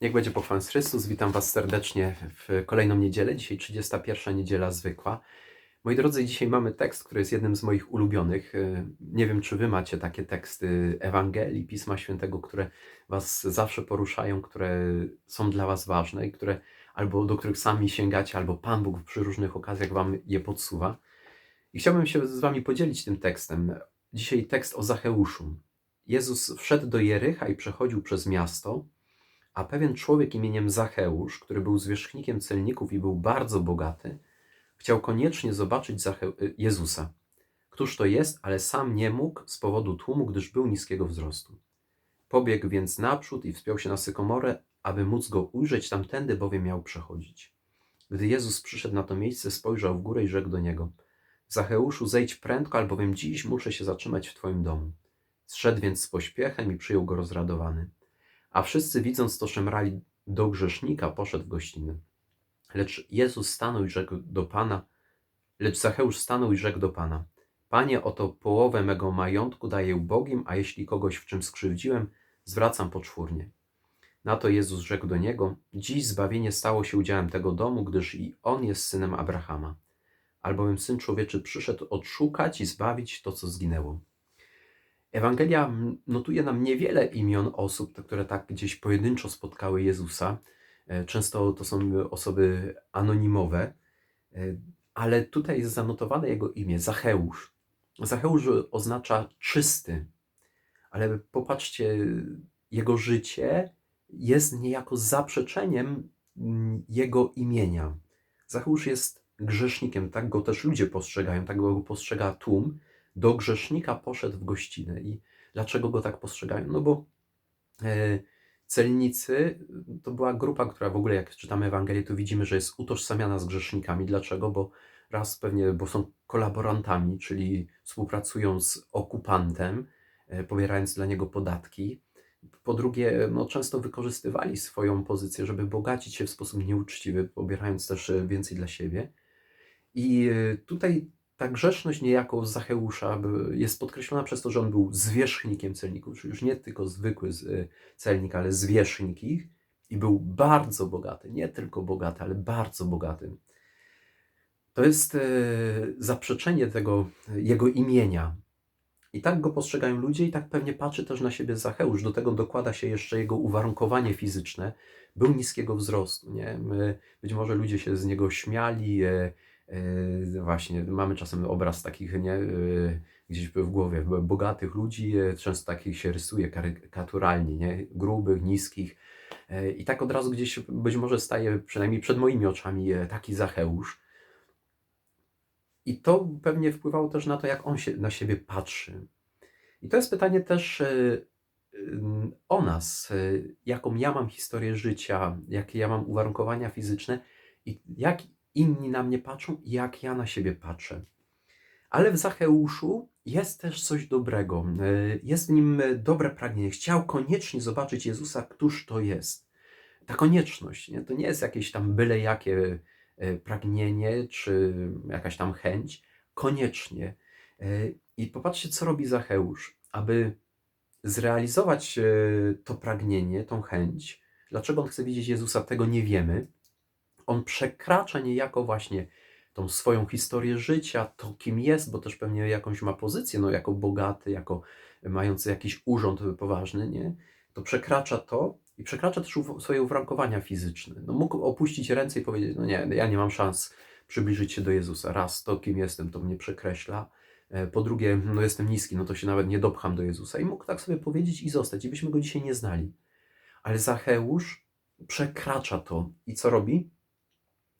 Niech będzie pochwalony Chrystus. Witam Was serdecznie w kolejną niedzielę. Dzisiaj 31 niedziela zwykła. Moi drodzy, dzisiaj mamy tekst, który jest jednym z moich ulubionych. E, Nie wiem, czy Wy macie takie teksty Ewangelii, Pisma Świętego, które Was zawsze poruszają, które są dla Was ważne i które albo do których sami sięgacie, albo Pan Bóg przy różnych okazjach Wam je podsuwa. I chciałbym się z Wami podzielić tym tekstem. Dzisiaj tekst o Zacheuszu. Jezus wszedł do Jericha i przechodził przez miasto. A pewien człowiek imieniem Zacheusz, który był zwierzchnikiem celników i był bardzo bogaty, chciał koniecznie zobaczyć Zache- Jezusa. Któż to jest, ale sam nie mógł z powodu tłumu, gdyż był niskiego wzrostu. Pobiegł więc naprzód i wspiął się na sykomorę, aby móc go ujrzeć tamtędy, bowiem miał przechodzić. Gdy Jezus przyszedł na to miejsce, spojrzał w górę i rzekł do niego: Zacheuszu, zejdź prędko, albowiem dziś muszę się zatrzymać w twoim domu. Zszedł więc z pośpiechem i przyjął go rozradowany. A wszyscy widząc to szemrali do grzesznika, poszedł w gościnę. Lecz Jezus stanął i rzekł do Pana, lecz Zacheusz stanął i rzekł do Pana, Panie, oto połowę mego majątku daję ubogim, a jeśli kogoś w czym skrzywdziłem, zwracam poczwórnie. Na to Jezus rzekł do niego, dziś zbawienie stało się udziałem tego domu, gdyż i on jest synem Abrahama. Albowiem Syn Człowieczy przyszedł odszukać i zbawić to, co zginęło. Ewangelia notuje nam niewiele imion osób, które tak gdzieś pojedynczo spotkały Jezusa. E, Często to są osoby anonimowe, e, ale tutaj jest zanotowane jego imię Zacheusz. Zacheusz oznacza czysty, ale popatrzcie, jego życie jest niejako zaprzeczeniem mm, jego imienia. Zacheusz jest grzesznikiem, tak go też ludzie postrzegają, tak go postrzega tłum do grzesznika poszedł w gościnę. I dlaczego go tak postrzegają? No bo e, celnicy to była grupa, która w ogóle, jak czytamy Ewangelię, to widzimy, że jest utożsamiana z grzesznikami. Dlaczego? Bo raz pewnie, bo są kolaborantami, czyli współpracują z okupantem, e, pobierając dla niego podatki. Po drugie, no, często wykorzystywali swoją pozycję, żeby bogacić się w sposób nieuczciwy, pobierając też więcej dla siebie. I e, tutaj ta grzeszność niejako Zacheusza jest podkreślona przez to, że on był zwierzchnikiem celników, czyli już nie tylko zwykły y, celnik, ale zwierzchnik ich i był bardzo bogaty, nie tylko bogaty, ale bardzo bogaty. To jest e, zaprzeczenie tego e, jego imienia. I tak go postrzegają ludzie, i tak pewnie patrzy też na siebie Zacheusz. Do tego dokłada się jeszcze jego uwarunkowanie fizyczne. Był niskiego wzrostu. Nie? My, być może ludzie się z niego śmiali, Właśnie, mamy czasem obraz takich, nie, e, gdzieś w głowie, bo- bogatych ludzi, e, często takich się rysuje karykaturalnie, nie, grubych, niskich. I tak od razu gdzieś być może staje, przynajmniej przed moimi oczami, taki Zacheusz. I to pewnie wpływało też na to, jak on się na siebie patrzy. I to jest pytanie też o nas, jaką ja mam historię życia, jakie ja mam uwarunkowania fizyczne i jak inni na mnie patrzą jak ja na siebie patrzę. Ale w Zacheuszu jest też coś dobrego. E, Jest w nim e, dobre pragnienie. Chciał koniecznie zobaczyć Jezusa, któż to jest. Ta konieczność, nie? to nie jest jakieś tam byle jakie e, pragnienie czy jakaś tam chęć. Koniecznie. I popatrzcie, co robi Zacheusz, aby zrealizować to pragnienie, tą chęć. Dlaczego on chce widzieć Jezusa, tego nie wiemy on przekracza niejako właśnie tą swoją historię życia, to kim jest, bo też pewnie jakąś ma pozycję, no jako bogaty, jako mający jakiś urząd poważny, nie? To przekracza to i przekracza też swoje uwarunkowania fizyczne. No mógł opuścić ręce i powiedzieć, no nie, ja nie mam szans przybliżyć się do Jezusa. Raz, to kim jestem, to mnie przekreśla. E, Po drugie, no jestem niski, no to się nawet nie dopcham do Jezusa. I mógł tak sobie powiedzieć i zostać, i byśmy go dzisiaj nie znali. Ale Zacheusz przekracza to i co robi?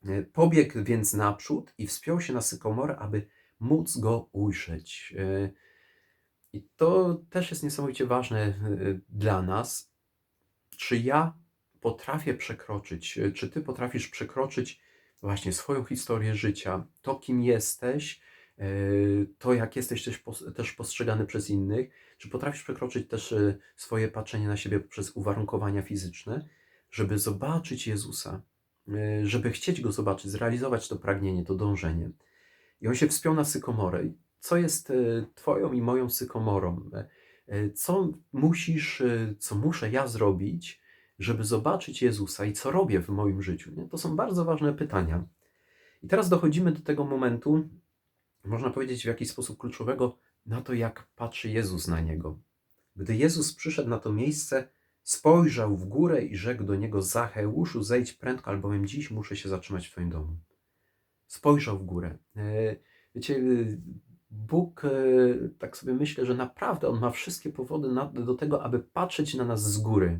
E, Pobiegł więc naprzód i wspiął się na sykomorę, aby móc go ujrzeć. E, I to też jest niesamowicie ważne e, dla nas. Czy ja potrafię przekroczyć, czy ty potrafisz przekroczyć właśnie swoją historię życia, to kim jesteś, to jak jesteś też, pos- też postrzegany przez innych, czy potrafisz przekroczyć też swoje patrzenie na siebie przez uwarunkowania fizyczne, żeby zobaczyć Jezusa, żeby chcieć Go zobaczyć, zrealizować to pragnienie, to dążenie. I on się wspiął na sykomorę. Co jest e, Twoją i moją sykomorą? E, e, Co musisz, e, co muszę ja zrobić, żeby zobaczyć Jezusa i co robię w moim życiu? Nie? To są bardzo ważne pytania. I teraz dochodzimy do tego momentu, można powiedzieć w jakiś sposób kluczowego, na to, jak patrzy Jezus na niego. Gdy Jezus przyszedł na to miejsce, spojrzał w górę i rzekł do niego: Zacheuszu, zejdź prędko, albowiem dziś muszę się zatrzymać w Twoim domu. Spojrzał w górę. E, wiecie, e, Bóg, e, tak sobie myślę, że naprawdę On ma wszystkie powody do tego, aby patrzeć na nas z góry.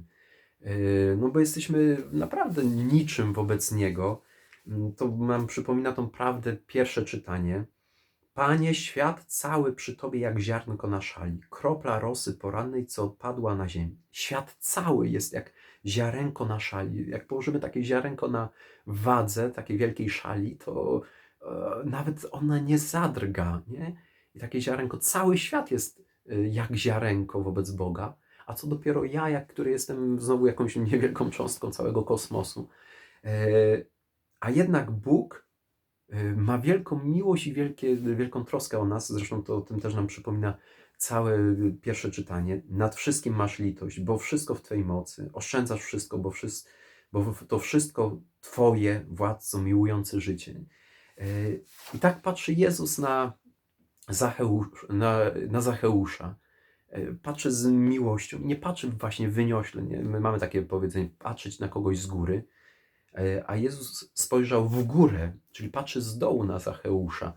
No bo jesteśmy naprawdę niczym wobec Niego. Mm, to nam przypomina tą prawdę pierwsze czytanie. Panie, świat cały przy Tobie jak ziarnko na szali, kropla rosy porannej, co padła na ziemię. Świat cały jest jak ziarenko na szali. Jak położymy takie ziarenko na wadze takiej wielkiej szali, to e, nawet ona nie zadrga, nie? I takie ziarenko, cały świat jest e, jak ziarenko wobec Boga, a co dopiero ja, jak który jestem znowu jakąś niewielką cząstką całego kosmosu. E, a jednak Bóg ma wielką miłość i wielkie, wielką troskę o nas. Zresztą to o tym też nam przypomina całe pierwsze czytanie. Nad wszystkim masz litość, bo wszystko w Twojej mocy. Oszczędzasz wszystko, bo, wszystko, bo to wszystko Twoje, władco miłujący życie. Y, I tak patrzy Jezus na, Zacheusz, na, na Zacheusza. Y, patrzy z miłością. Nie patrzy właśnie wyniośle. Nie? My mamy takie powiedzenie, patrzeć na kogoś z góry a Jezus spojrzał w górę, czyli patrzy z dołu na Zacheusza.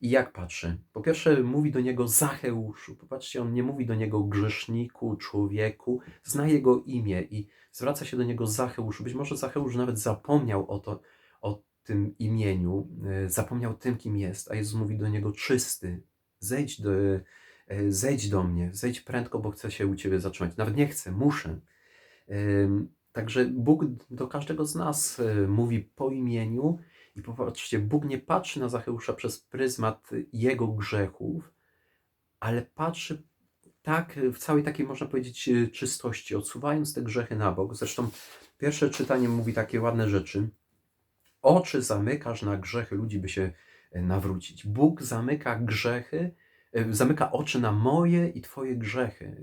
I jak patrzy? Po pierwsze, mówi do niego Zacheuszu. Popatrzcie, on nie mówi do niego grzeszniku, człowieku, zna jego imię i zwraca się do niego Zacheuszu. Być może Zacheusz nawet zapomniał o, to, o tym imieniu, e, zapomniał tym, kim jest, a Jezus mówi do niego czysty, zejdź do, e, zejdź do mnie, zejdź prędko, bo chcę się u Ciebie zatrzymać. Nawet nie chcę, muszę. Także Bóg do każdego z nas e, mówi po imieniu i popatrzcie, Bóg nie patrzy na Zacheusza przez pryzmat jego grzechów, ale patrzy tak, w całej takiej, można powiedzieć, e, czystości, odsuwając te grzechy na bok. Zresztą pierwsze czytanie mówi takie ładne rzeczy. Oczy zamykasz na grzechy ludzi, by się e, nawrócić. Bóg zamyka grzechy, zamyka oczy na moje i Twoje grzechy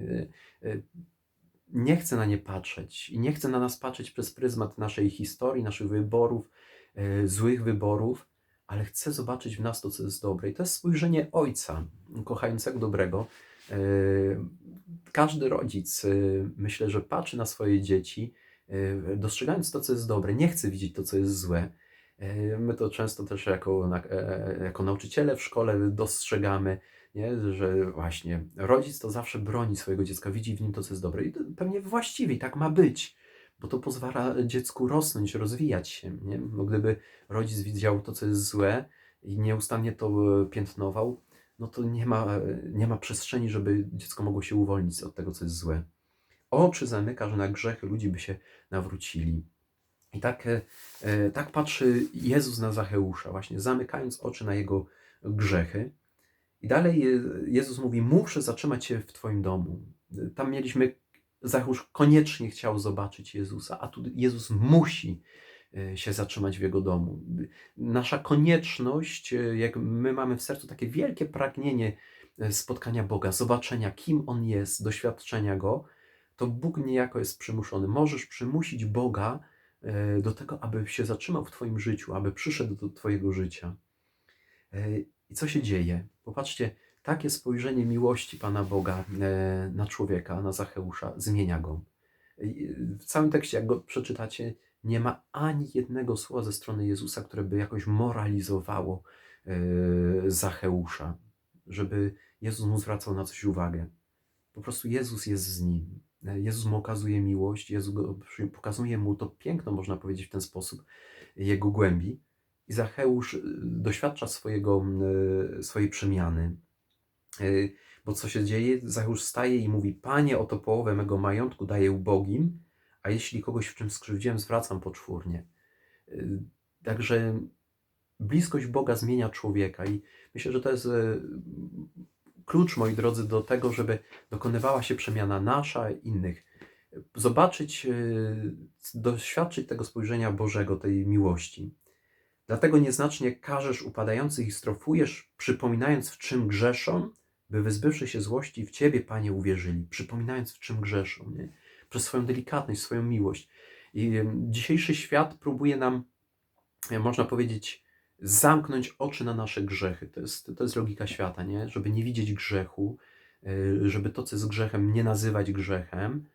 nie chce na nie patrzeć i nie chce na nas patrzeć przez pryzmat naszej historii, naszych wyborów, e, złych wyborów, ale chce zobaczyć w nas to, co jest dobre. I to jest spojrzenie ojca, kochającego dobrego. E, każdy rodzic, e, myślę, że patrzy na swoje dzieci, dostrzegając to, co jest dobre, nie chce widzieć to, co jest złe. My to często też jako, jako nauczyciele w szkole dostrzegamy, nie? że właśnie rodzic to zawsze broni swojego dziecka, widzi w nim to, co jest dobre i pewnie właściwie tak ma być, bo to pozwala dziecku rosnąć, rozwijać się. Nie? Bo gdyby rodzic widział to, co jest złe i nieustannie to e, piętnował, no to nie ma, nie ma przestrzeni, żeby dziecko mogło się uwolnić od tego, co jest złe. Oczy zamyka, że na grzechy ludzi by się nawrócili. I tak, e, e, tak patrzy Jezus na Zacheusza, właśnie zamykając oczy na jego grzechy. I dalej Jezus mówi: Muszę zatrzymać się w Twoim domu. Tam mieliśmy, Zacheusz koniecznie chciał zobaczyć Jezusa, a tu Jezus musi e, się zatrzymać w jego domu. Nasza konieczność, e, jak my mamy w sercu takie wielkie pragnienie e, spotkania Boga, zobaczenia, kim On jest, doświadczenia Go, to Bóg niejako jest przymuszony. Możesz przymusić Boga do tego, aby się zatrzymał w Twoim życiu, aby przyszedł do Twojego życia. I co się dzieje? Popatrzcie, takie spojrzenie miłości Pana Boga e, na człowieka, na Zacheusza, zmienia go. W całym tekście, jak go przeczytacie, nie ma ani jednego słowa ze strony Jezusa, które by jakoś moralizowało e, Zacheusza, żeby Jezus mu zwracał na coś uwagę. Po prostu Jezus jest z nim. E, Jezus mu okazuje miłość, Jezus pokazuje mu to piękno, można powiedzieć w ten sposób, jego głębi. I Zacheusz y, doświadcza swojego, y, swojej przemiany. Y, bo co się dzieje? Zacheusz staje i mówi: Panie, oto połowę mego majątku daję ubogim, a jeśli kogoś w czym skrzywdziłem, zwracam poczwórnie. Także bliskość Boga zmienia człowieka i myślę, że to jest klucz, moi drodzy, do tego, żeby dokonywała się przemiana nasza innych. Zobaczyć, doświadczyć tego spojrzenia Bożego, tej miłości. Dlatego nieznacznie karzesz upadających i strofujesz, przypominając w czym grzeszą, by wyzbywszy się złości w Ciebie, Panie, uwierzyli. Przypominając w czym grzeszą. Nie? przez swoją delikatność, swoją miłość. I dzisiejszy świat próbuje nam, e, można powiedzieć, zamknąć oczy na nasze grzechy. To jest, to jest logika świata, nie? Żeby nie widzieć grzechu, e, żeby to, co jest grzechem, nie nazywać grzechem.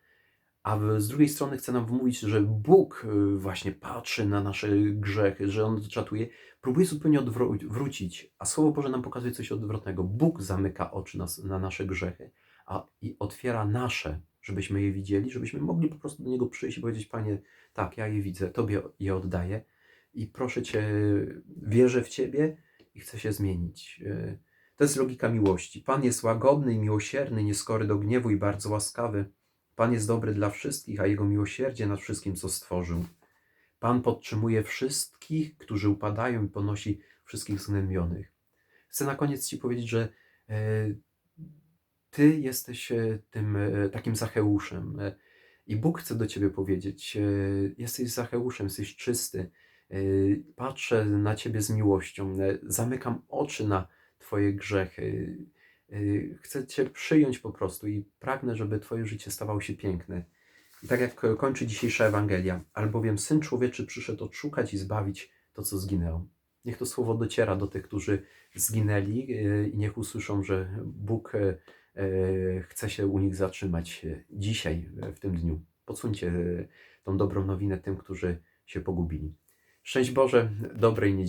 A z drugiej strony chce nam wmówić, że Bóg y, właśnie patrzy na nasze grzechy, że On czatuje, próbuje zupełnie odwrócić, a Słowo Boże nam pokazuje coś odwrotnego. Bóg zamyka oczy na, na nasze grzechy a, i otwiera nasze, żebyśmy je widzieli, żebyśmy mogli po prostu do Niego przyjść i powiedzieć, Panie, tak, ja je widzę, Tobie je oddaję i proszę Cię, wierzę w Ciebie i chcę się zmienić. Y, To jest logika miłości. Pan jest łagodny i miłosierny, nieskory do gniewu i bardzo łaskawy. Pan jest dobry dla wszystkich, a Jego miłosierdzie nad wszystkim, co stworzył. Pan podtrzymuje wszystkich, którzy upadają i ponosi wszystkich zgnębionych. Chcę na koniec Ci powiedzieć, że e, Ty jesteś e, tym e, takim Zacheuszem i Bóg chce do Ciebie powiedzieć, jesteś Zacheuszem, jesteś czysty, patrzę na Ciebie z miłością, zamykam oczy na Twoje grzechy, chcę Cię przyjąć po prostu i pragnę, żeby Twoje życie stawało się piękne. I tak jak kończy dzisiejsza Ewangelia, albowiem Syn Człowieczy przyszedł odszukać i zbawić to, co zginęło. Niech to słowo dociera do tych, którzy zginęli e, i niech usłyszą, że Bóg e, chce się u nich zatrzymać dzisiaj, w tym dniu. Podsuńcie tą dobrą nowinę tym, którzy się pogubili. Szczęść Boże, dobrej niedzieli.